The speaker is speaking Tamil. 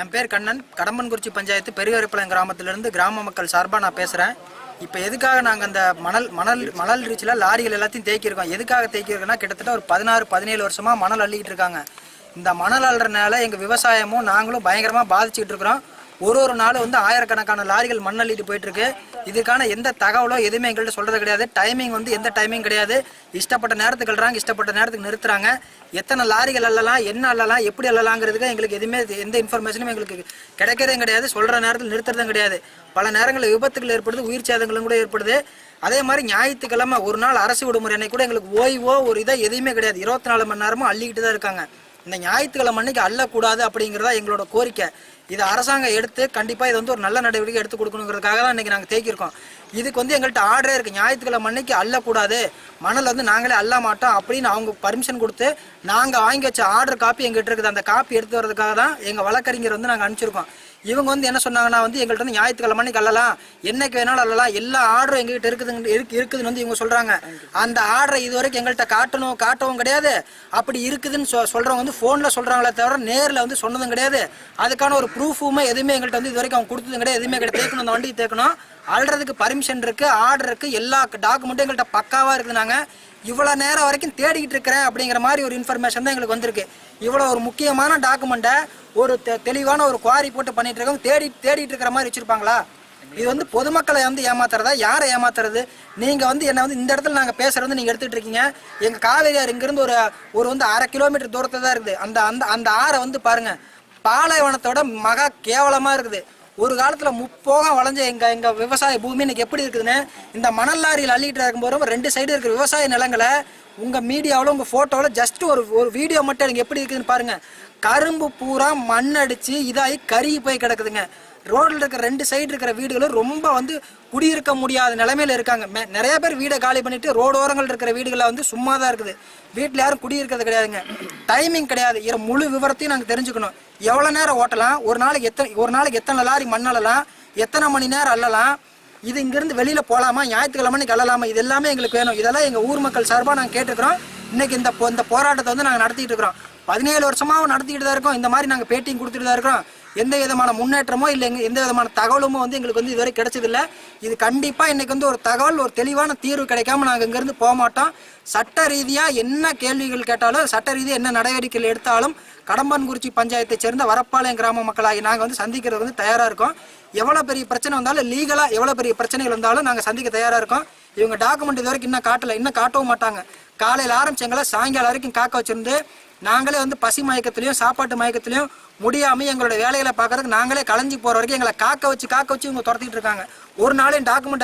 என் பேர் கண்ணன். கடம்பன்குறிச்சி பஞ்சாயத்து பெரியவரிப்பாளையம் கிராமத்திலிருந்து கிராம மக்கள் சார்பாக நான் பேசுகிறேன் இப்போ எதுக்காக நாங்கள் அந்த மணல் மணல் மணல் ரீச்சில் லாரிகள் எல்லாத்தையும் தேக்கியிருக்கோம் எதுக்காக தேக்கியிருக்கோம்னா கிட்டத்தட்ட ஒரு பதினாறு பதினேழு வருஷமாக மணல் அள்ளிக்கிட்டு இருக்காங்க. இந்த மணல் அள்ளுறதுனால எங்கள் விவசாயமும் நாங்களும் பயங்கரமாக பாதிச்சுக்கிட்டு இருக்கிறோம். ஒரு ஒரு நாள் வந்து ஆயிரக்கணக்கான லாரிகள் மண் அள்ளிட்டு போயிட்டு இருக்கு இதுக்கான எந்த தகவலோ எதுவுமே எங்கள்கிட்ட சொல்றது கிடையாது. டைமிங் வந்து எந்த டைமிங் கிடையாது. இஷ்டப்பட்ட நேரத்துக்கு எழுறாங்க இஷ்டப்பட்ட நேரத்துக்கு நிறுத்துறாங்க. எத்தனை லாரிகள் அள்ளலாம் என்ன அள்ளலாம் எப்படி அள்ளலாங்கிறதுக்கு எங்களுக்கு எதுவுமே எந்த இன்ஃபர்மேஷனும் எங்களுக்கு கிடைக்கிறதும் கிடையாது. சொல்ற நேரத்தில் நிறுத்துறதும் கிடையாது. பல நேரங்களில் விபத்துகள் ஏற்படுது உயிர் சேதங்களும் கூட ஏற்படுது. அதே மாதிரி ஞாயிற்றுக்கிழமை ஒரு நாள் அரசு விடுமுறை அன்னைக்கு கூட எங்களுக்கு ஓய்வோ ஒரு இதோ எதுவுமே கிடையாது. இருபத்தி நாலு மணி நேரமும் அள்ளிக்கிட்டு தான் இருக்காங்க. இந்த ஞாயிற்றுக்கிழமை அன்னைக்கு அள்ளக்கூடாது அப்படிங்கிறதா எங்களோட கோரிக்கை. இதை அரசாங்கம் எடுத்து கண்டிப்பாக இது வந்து ஒரு நல்ல நடவடிக்கை எடுத்து கொடுக்கணுங்கிறதுக்காக தான் இன்றைக்கி நாங்கள் தேக்கியிருக்கோம் இதுக்கு வந்து எங்கள்கிட்ட ஆர்டரே இருக்குது ஞாயிற்றுக்கிழமை அன்னைக்கு அள்ளக்கூடாது மணல் வந்து நாங்களே அள்ள மாட்டோம் அப்படின்னு அவங்க பர்மிஷன் கொடுத்து நாங்கள் வாங்கி வச்ச ஆர்டர் காப்பி எங்கிட்ட இருக்குது. அந்த காப்பி எடுத்து வரதுக்காக தான் எங்கள் வழக்கறிஞர் வந்து நாங்கள் அனுப்பிச்சிருக்கோம். இவங்க வந்து என்ன சொன்னாங்கன்னா வந்து எங்கள்கிட்ட வந்து ஞாயிற்றுக்கிழமை அள்ளலாம் என்னைக்கு வேணாலும் அள்ளலாம் எல்லா ஆர்டரும் எங்ககிட்ட இருக்குதுங்க இருக்கு இருக்குதுன்னு வந்து இவங்க சொல்றாங்க. அந்த ஆர்டரை இது வரைக்கும் எங்கள்கிட்ட காட்டணும் காட்டவும் கிடையாது. அப்படி இருக்குதுன்னு சொ சொல்றவங்க வந்து ஃபோனில் சொல்றாங்களே தவிர நேரில் வந்து சொன்னதும் கிடையாது. அதுக்கான ஒரு ப்ரூஃபுமே எதுவுமே எங்கள்கிட்ட வந்து இது வரைக்கும் அவங்க கொடுத்ததும் கிடையாது. எதுவுமே எங்கள்கிட்ட தேக்கணும் அந்த வண்டிக்கு தேக்கணும். அள்ளுறதுக்கு பர்மிஷன் இருக்கு ஆர்டர் இருக்கு எல்லா டாக்குமெண்ட்டும் எங்கள்கிட்ட பக்காவா இருக்குது நாங்கள் இவ்வளோ நேரம் வரைக்கும் தேடிக்கிட்டு இருக்கிறேன் அப்படிங்கிற மாதிரி ஒரு இன்ஃபர்மேஷன் தான் எங்களுக்கு வந்திருக்கு. இவ்வளோ ஒரு முக்கியமான டாக்குமெண்ட்டை ஒரு தெ- தெளிவான ஒரு குவாரி போட்டு பண்ணிட்டு இருக்கோம். தேடி தேடிட்டு இருக்கிற மாதிரி வச்சுருப்பாங்களா? இது வந்து பொதுமக்களை வந்து ஏமாத்துறதா? யாரை ஏமாத்துறது? நீங்கள் வந்து என்ன வந்து இந்த இடத்துல நாங்கள் பேசுறது வந்து நீங்கள் எடுத்துகிட்டு இருக்கீங்க. எங்கள் காவேரி ஆறு ஒரு ஒரு வந்து அரை கிலோமீட்டர் தூரத்தில் தான் இருக்குது. அந்த அந்த அந்த ஆறை வந்து பாருங்கள் பாலைவனத்தோட மகா கேவலமாக இருக்குது. ஒரு காலத்தில் முப்போக வளைஞ்ச எங்கள் எங்கள் விவசாய பூமி இன்னைக்கு எப்படி இருக்குதுன்னு இந்த மணல் லாரியில் அள்ளிட்டு இருக்கும்போது ரெண்டு சைடு இருக்கிற விவசாய நிலங்களை உங்கள் மீடியாவில் உங்கள் ஃபோட்டோவில் ஜஸ்ட் ஒரு ஒரு வீடியோ மட்டும் எனக்கு எப்படி இருக்குதுன்னு பாருங்கள் கரும்பு பூரா மண் அடிச்சு இதாகி கருகி போய் கிடக்குதுங்க. ரோட்ல இருக்கிற ரெண்டு சைடு இருக்கிற வீடுகளும் ரொம்ப வந்து குடியிருக்க முடியாத நிலைமையில இருக்காங்க. மே- நிறைய பேர் வீடை காலி பண்ணிட்டு ரோடு ஓரங்கள் இருக்கிற வீடுகளில் வந்து சும்மா தான் இருக்குது. வீட்டில் யாரும் குடியிருக்கிறது கிடையாதுங்க. டைமிங் கிடையாது. இற முழு விவரத்தையும் நாங்கள் தெரிஞ்சுக்கணும். எவ்வளோ நேரம் ஓட்டலாம்? ஒரு நாளைக்கு எத்தனை ஒரு நாளைக்கு எத்தனை லாரி மண் அள்ளலாம்? எத்தனை மணி நேரம் அள்ளலாம்? இது இங்கேருந்து வெளியில் போகலாமா ஞாயிற்றுக்கிழமைக்கு அன்னைக்கு அள்ளலாமா? இது எல்லாமே எங்களுக்கு வேணும். இதெல்லாம் எங்கள் ஊர் மக்கள் சார்பாக நாங்கள் கேட்டுக்கிறோம். இன்றைக்கி இந்த இந்த போராட்டத்தை வந்து நாங்கள் நடத்திட்டு இருக்கிறோம். பதினேழு வருஷமாக நடத்திக்கிட்டு தான் இருக்கோம். இந்த மாதிரி நாங்கள் பேட்டிங் கொடுத்துட்டு தான் இருக்கிறோம் எந்த விதமான முன்னேற்றமோ இல்லை எங்க எந்த விதமான தகவலுமோ வந்து எங்களுக்கு வந்து இதுவரை கிடைச்சதில்ல. இது கண்டிப்பாக இன்றைக்கி வந்து ஒரு தகவல் ஒரு தெளிவான தீர்வு கிடைக்காம நாங்கள் இங்கேருந்து போக மாட்டோம். சட்ட ரீதியாக என்ன கேள்விகள் கேட்டாலும் சட்ட ரீதியாக என்ன நடவடிக்கைகள் எடுத்தாலும் கடம்பன்குறிச்சி பஞ்சாயத்தை சேர்ந்த வரப்பாளையம் கிராம மக்களாகி நாங்கள் வந்து சந்திக்கிறது வந்து தயாராக இருக்கோம். எவ்வளோ பெரிய பிரச்சனை வந்தாலும் லீகலாக எவ்வளோ பெரிய பிரச்சனைகள் வந்தாலும் நாங்கள் சந்திக்க தயாராக இருக்கோம். இவங்க டாக்குமெண்ட் இது வரைக்கும் இன்னும் காட்டலை. இன்னும் காட்டவும் மாட்டாங்க. காலையில் ஆரம்பிச்சங்களா சாயங்காலம் வரைக்கும் காக்க வச்சுருந்து நாங்களே வந்து பசி மயக்கத்துலையும் சாப்பாட்டு மயக்கத்துலையும் முடியாமல் எங்களோட வேலைகளை பார்க்கறதுக்கு நாங்களே கலைஞ்சி போகிற வரைக்கும் எங்களை காக்க வச்சு காக்க வச்சு இவங்க துரத்திட்டு இருக்காங்க. ஒரு நாளையும் டாக்குமெண்ட்டை